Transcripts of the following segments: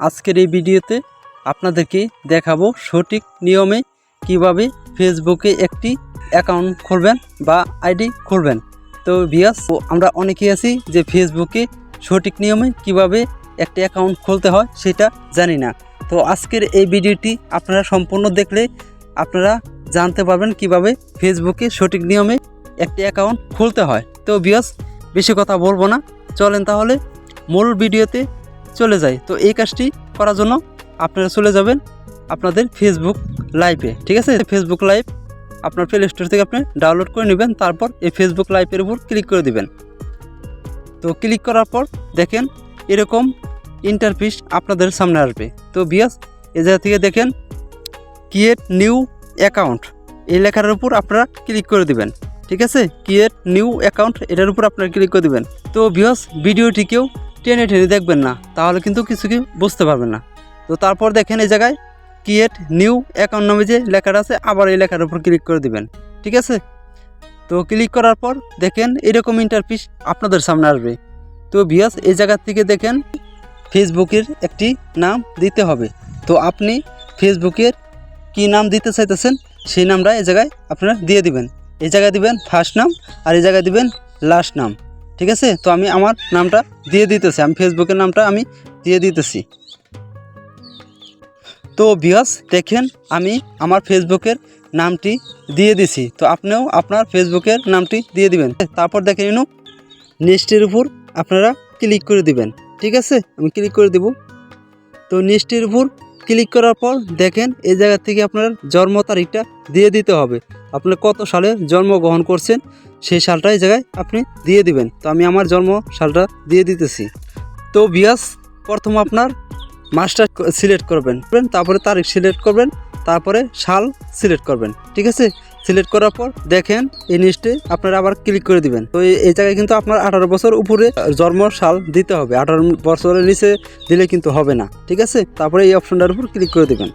আজকের এই ভিডিওতে আপনাদেরকে দেখাবো সঠিক নিয়মে কীভাবে ফেসবুকে একটি অ্যাকাউন্ট খুলবেন বা আইডি খুলবেন। তো বিয়াস আমরা অনেকেই আছি যে ফেসবুকে সঠিক নিয়মে কীভাবে একটি অ্যাকাউন্ট খুলতে হয় সেটা জানি না। তো আজকের এই ভিডিওটি আপনারা সম্পূর্ণ দেখলে আপনারা জানতে পারবেন কীভাবে ফেসবুকে সঠিক নিয়মে একটি অ্যাকাউন্ট খুলতে হয়। তো বিয়াস বেশি কথা বলব না। চলেন তাহলে মূল ভিডিওতে চলে যায়। তো এই কাজটি করার জন্য আপনারা চলে যাবেন আপনাদের ফেসবুক লাইভে ঠিক আছে? ফেসবুক লাইভ আপনার প্লে স্টোর থেকে আপনি ডাউনলোড করে নেবেন, তারপর এই ফেসবুক লাইভের উপর ক্লিক করে দিবেন। তো ক্লিক করার পর দেখেন এরকম ইন্টারফিস আপনাদের সামনে আসবে। তো বিয়াস এ জায়গা থেকে দেখেন ক্রিয়েট নিউ অ্যাকাউন্ট এই লেখার উপর আপনারা ক্লিক করে দিবেন, ঠিক আছে? ক্রিয়েট নিউ অ্যাকাউন্ট এটার উপর আপনারা ক্লিক করে দিবেন। তো বিয়াস ভিডিওটি কেউ টেনে টেনে দেখবেন না, তাহলে কিন্তু কিছু কি বুঝতে পারবেন না। তো তারপর দেখেন এই জায়গায় ক্রিয়েট নিউ অ্যাকাউন্ট নামে যে লেখাটা আছে, আবার এই লেখার উপর ক্লিক করে দিবেন, ঠিক আছে? তো ক্লিক করার পর দেখেন এরকম ইন্টারফিস আপনাদের সামনে আসবে। তো বিয়াস এই জায়গার থেকে দেখেন ফেসবুকের একটি নাম দিতে হবে। তো আপনি ফেসবুকের কি নাম দিতে চাইতেছেন, সেই নামটা এই জায়গায় আপনারা দিয়ে দিবেন। এই জায়গায় দিবেন ফার্স্ট নাম আর এই জায়গায় দিবেন লাস্ট নাম ঠিক আছে? তো আমি আমার নামটা দিয়ে দিতেছি, আমি ফেসবুকের নামটা আমি দিয়ে দিতেছি। তো বিয়াস দেখেন আমি আমার ফেসবুকের নামটি দিয়ে দিছি। তো আপনিও আপনার ফেসবুকের নামটি দিয়ে দিবেন। তারপর দেখে নিন নেক্সটের উপর আপনারা ক্লিক করে দিবেন। ঠিক আছে? আমি ক্লিক করে দিব। তো নেক্সটের উপর ক্লিক করার পর দেখেন, এই জায়গা থেকে আপনার জন্ম তারিখটা দিয়ে দিতে হবে। আপনি কত সালে জন্মগ্রহণ করছেন? সেই সালটা এই জায়গায় আপনি দিয়ে দিবেন। তো আমি আমার জন্ম সালটা দিয়ে দিতেছি। তো বিয়াস, প্রথম আপনার মাস্টার সিলেক্ট করবেন। তারপরে তারিখ সিলেক্ট করবেন, তারপরে সাল সিলেক্ট করবেন। ঠিক আছে? সিলেক্ট করার পর দেখেন, এই নিচটে আপনারা আবার ক্লিক করে দিবেন। তো এই জায়গায় কিন্তু আপনার আঠারো বছর উপরে জন্ম সাল দিতে হবে। আঠারো বছরের নিচে দিলে কিন্তু হবে না। ঠিক আছে? তারপরে এই অপশনটার উপর ক্লিক করে দিবেন।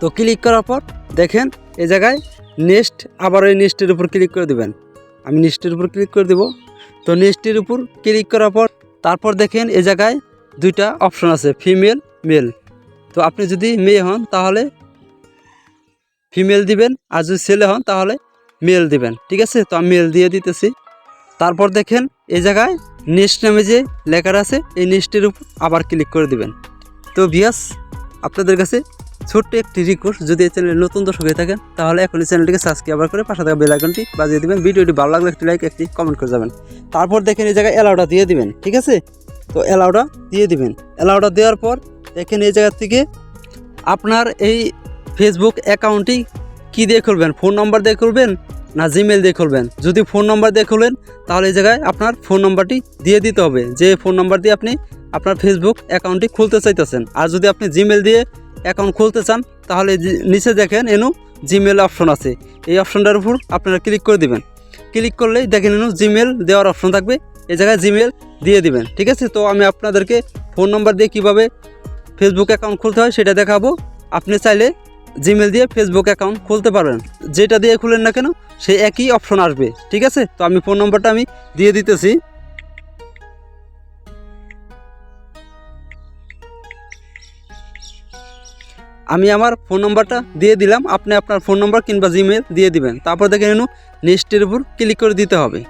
তো ক্লিক করার পর দেখেন, এই জায়গায় নেক্সট আবার ওই নেক্সটের উপর ক্লিক করে দেবেন। আমি নেক্সটের উপর ক্লিক করে দেব। তো নেক্সটের উপর ক্লিক করার পর তারপর দেখেন এ জায়গায় দুইটা অপশন আছে ফিমেল মেল তো আপনি যদি মেয়ে হন তাহলে ফিমেল দিবেন, আর যদি ছেলে হন তাহলে মেল দিবেন। ঠিক আছে? তো আমি মেল দিয়ে দিতেছি। তারপর দেখেন এই জায়গায় নেক্সট নামে যে লেখার আছে, এই নেক্সটের উপর আবার ক্লিক করে দিবেন। তো ভিয়াস আপনাদের কাছে ছোট্ট একটি রিকোয়েস্ট যদি এই চ্যানেলে নতুন দর্শক হয়ে থাকেন, তাহলে এখন এই চ্যানেলটিকে সাবস্ক্রাইব করে পাশে থাকা বেল আইকনটি বাজিয়ে দিবেন। ভিডিওটি ভালো লাগলে একটি লাইক একটি কমেন্ট করে যাবেন। তারপর দেখেন এই জায়গায় অ্যালাউটা দিয়ে দিবেন, ঠিক আছে? তো অ্যালাউটা দিয়ে দিবেন। অ্যালাউটা দেওয়ার পর দেখেন এই জায়গা থেকে আপনার এই ফেসবুক অ্যাকাউন্টটি কী দিয়ে খুলবেন? ফোন নম্বর দিয়ে খুলবেন না জিমেল দিয়ে খুলবেন? যদি ফোন নম্বর দিয়ে খুলেন, তাহলে এই জায়গায় আপনার ফোন নম্বরটি দিয়ে দিতে হবে। যে ফোন নম্বর দিয়ে আপনি আপনার ফেসবুক অ্যাকাউন্টটি খুলতে চাইতেছেন, আর যদি আপনি জিমেল দিয়ে অ্যাকাউন্ট খুলতে চান, তাহলে নিচে দেখেন এনু জিমেল অপশন আছে। এই অপশনটার উপর আপনারা ক্লিক করে দিবেন। ক্লিক করলেই দেখেন এনু জিমেল দেওয়ার অপশন থাকবে। এই জায়গায় জিমেল দিয়ে দিবেন, ঠিক আছে? তো আমি আপনাদেরকে ফোন নম্বর দিয়ে কীভাবে ফেসবুক অ্যাকাউন্ট খুলতে হয় সেটা দেখাবো। আপনি চাইলে জিমেল দিয়ে ফেসবুক অ্যাকাউন্ট খুলতে পারবেন। যেটা দিয়ে খুলেন না কেন, সেই একই অপশন আসবে, ঠিক আছে? তো আমি ফোন নম্বরটা আমি দিয়ে দিতেছি। আমি আমার ফোন নম্বরটা দিয়ে দিলাম। আপনি আপনার ফোন নম্বর কিংবা জিমেল দিয়ে দিবেন। তারপর দেখেন এনু নেক্সটের উপর ক্লিক করে দিতে হবে।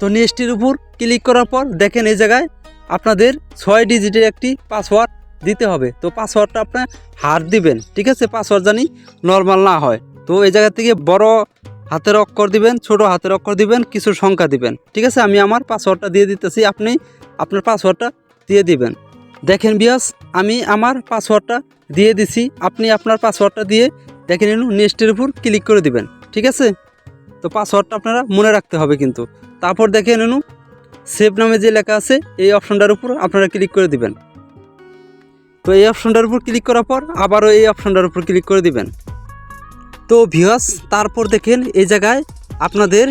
তো নেক্সটের উপর ক্লিক করার পর দেখেন এই জায়গায় আপনাদের ছয় ডিজিটের একটি পাসওয়ার্ড দিতে হবে। তো পাসওয়ার্ডটা আপনার হার দিবেন, ঠিক আছে? পাসওয়ার্ড জানি নর্মাল না হয়। তো এই জায়গা থেকে বড় হাতের অক্ষর দিবেন, ছোট হাতের অক্ষর দিবেন, কিছু সংখ্যা দিবেন। ঠিক আছে? আমি আমার পাসওয়ার্ডটা দিয়ে দিতেছি। আপনি আপনার পাসওয়ার্ডটা দিয়ে দিবেন। দেখেন বিয়াস, আমি আমার পাসওয়ার্ডটা দিয়ে দিছি। আপনি আপনার পাসওয়ার্ডটা দিয়ে দেখে নিন নেক্সটের উপর ক্লিক করে দিবেন, ঠিক আছে? তো পাসওয়ার্ডটা আপনারা মনে রাখতে হবে কিন্তু। তারপর দেখে নিন সেভ নামে যে লেখা আছে, এই অপশনটার উপর আপনারা ক্লিক করে দিবেন। তো এই অপশনটার উপর ক্লিক করার পর আবারও এই অপশনটার উপর ক্লিক করে দিবেন। তো ভিওয়াস তারপর দেখেন, এই জায়গায় আপনাদের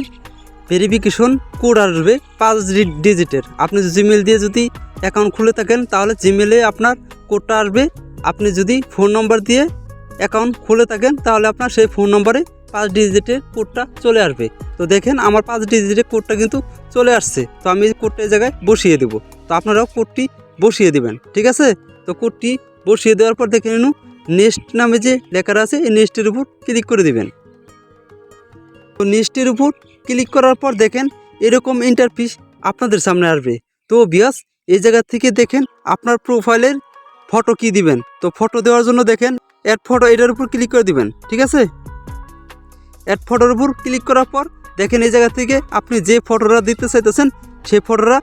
ভেরিফিকেশন কোড আসবে পাঁচ ডিজিটের আপনি জিমেল দিয়ে যদি অ্যাকাউন্ট খুলে থাকেন, তাহলে জিমেলে আপনার কোডটা আসবে। আপনি যদি ফোন নম্বর দিয়ে অ্যাকাউন্ট খুলে থাকেন, তাহলে আপনার সেই ফোন নম্বরে পাঁচ ডিজিটের কোডটা চলে আসবে। তো দেখেন, আমার পাঁচ ডিজিটের কোডটা কিন্তু চলে আসছে। তো আমি কোডটা এই জায়গায় বসিয়ে দেবো। তো আপনারাও কোডটি বসিয়ে দিবেন, ঠিক আছে? তো কোডটি বসিয়ে দেওয়ার পর দেখে নিন নেক্সট নামে যে লেখাটা আছে, এই নেক্সটের উপর ক্লিক করে দিবেন। তো নেক্সটের উপর ক্লিক করার পর দেখেন, এরকম ইন্টারফিস আপনাদের সামনে আসবে। তো বিয়াস এই জায়গা থেকে দেখেন আপনার প্রোফাইলের ফটো কি দিবেন। তো ফটো দেওয়ার জন্য দেখেন অ্যাড ফটো এটার উপর ক্লিক করে দিবেন, ঠিক আছে? অ্যাড ফটোর উপর ক্লিক করার পর দেখেন এই জায়গা থেকে আপনি যে ফটোটা দিতে চাইতেছেন, সেই ফটোটা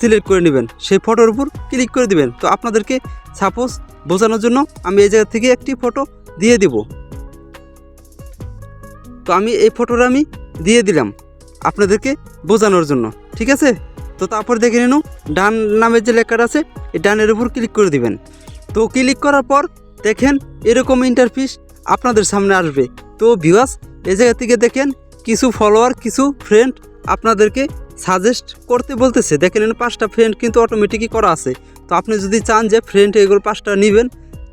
সিলেক্ট করে নেবেন। সেই ফটোর উপর ক্লিক করে দিবেন। তো আপনাদেরকে সাপোজ বোঝানোর জন্য আমি এই জায়গা থেকে একটি ফটো দিয়ে দিব। তো আমি এই ফটোটা আমি দিয়ে দিলাম আপনাদেরকে বোঝানোর জন্য, ঠিক আছে? তো তারপর দেখে নিন, ডান নামের যে লেখাটা আছে, এই ডানের উপর ক্লিক করে দিবেন। তো ক্লিক করার পর দেখেন এরকম ইন্টারফিস আপনাদের সামনে আসবে। তো ভিউয়ার্স এই জায়গা থেকে দেখেন কিছু ফলোয়ার কিছু ফ্রেন্ড আপনাদেরকে সাজেস্ট করতে বলতেছে। দেখেন পাঁচটা ফ্রেন্ড কিন্তু অটোমেটিকই করা আছে। তো আপনি যদি চান যে ফ্রেন্ড এগুলো পাঁচটা নেবেন,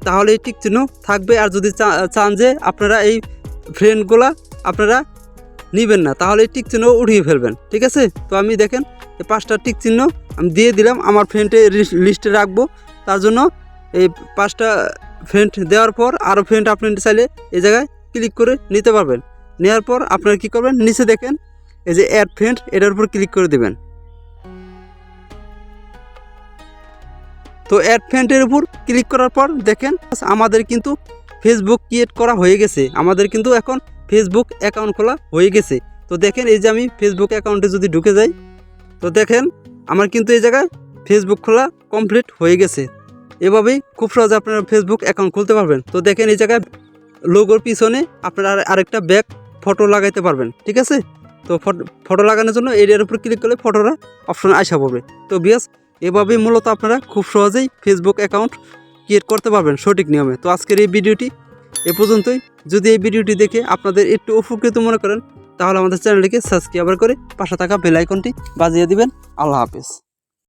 তাহলে এই টিক চিহ্ন থাকবে। আর যদি চান যে আপনারা এই ফ্রেন্ডগুলা আপনারা নেবেন না, তাহলে এই টিক চিহ্ন উঠিয়ে ফেলবেন। ঠিক আছে? তো আমি দেখেন এই পাঁচটা টিক চিহ্ন আমি দিয়ে দিলাম, আমার ফ্রেন্ডে লিস্টে রাখব। তার জন্য এই পাঁচটা ফ্রেন্ড দেওয়ার পর আরও ফ্রেন্ড আপনি চাইলে এই জায়গায় ক্লিক করে নিতে পারবেন। নেওয়ার পর আপনারা কী করবেন? নিচে দেখেন, এই যে অ্যাড ফ্রেন্ড এটার উপর ক্লিক করে দেবেন। তো অ্যাড ফ্রেন্ডের উপর ক্লিক করার পর দেখেন, আমাদের কিন্তু ফেসবুক ক্রিয়েট করা হয়ে গেছে। আমাদের কিন্তু এখন ফেসবুক অ্যাকাউন্ট খোলা হয়ে গেছে। তো দেখেন, এই যে আমি ফেসবুক অ্যাকাউন্টে যদি ঢুকে যাই তো দেখেন, আমার কিন্তু এই জায়গায় ফেসবুক খোলা কমপ্লিট হয়ে গেছে। এভাবেই খুব সহজে আপনারা ফেসবুক অ্যাকাউন্ট খুলতে পারবেন। তো দেখেন এই জায়গায় লোগোর পিছনে আপনারা আরেকটা ব্যাক ফটো লাগাইতে পারবেন, ঠিক আছে? তো ফটো লাগানোর জন্য এরিয়ার উপর ক্লিক করলে ফটোটা অপশন আসা পড়বে। তো বিয়াস এভাবেই মূলত আপনারা খুব সহজেই ফেসবুক অ্যাকাউন্ট ক্রিয়েট করতে পারবেন সঠিক নিয়মে। তো আজকের এই ভিডিওটি এ পর্যন্তই। যদি এই ভিডিওটি দেখে আপনাদের একটু উপকৃত মনে করেন তাহলে আমাদের চ্যানেলটিকে সাবস্ক্রাইব করে পাশে থাকা বেল আইকনটি বাজিয়ে দিবেন। আল্লাহ হাফেজ।